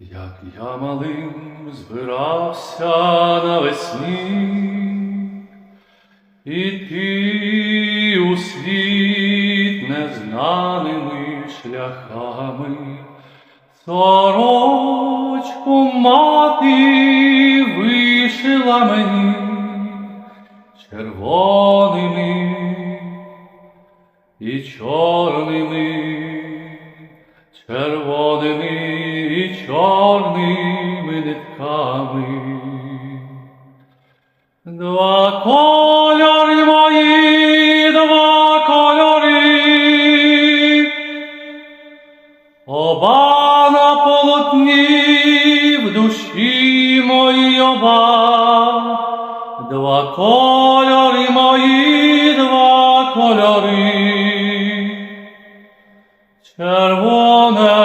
Як я малим збирався навесні, іти у світ незнаними шляхами, сорочку мати вишила мені червоними і чорними, червоними чорними нитками. Два кольори мої, два кольори, оба на полотні в душі мої оба, два кольори мої, два кольори, червоне.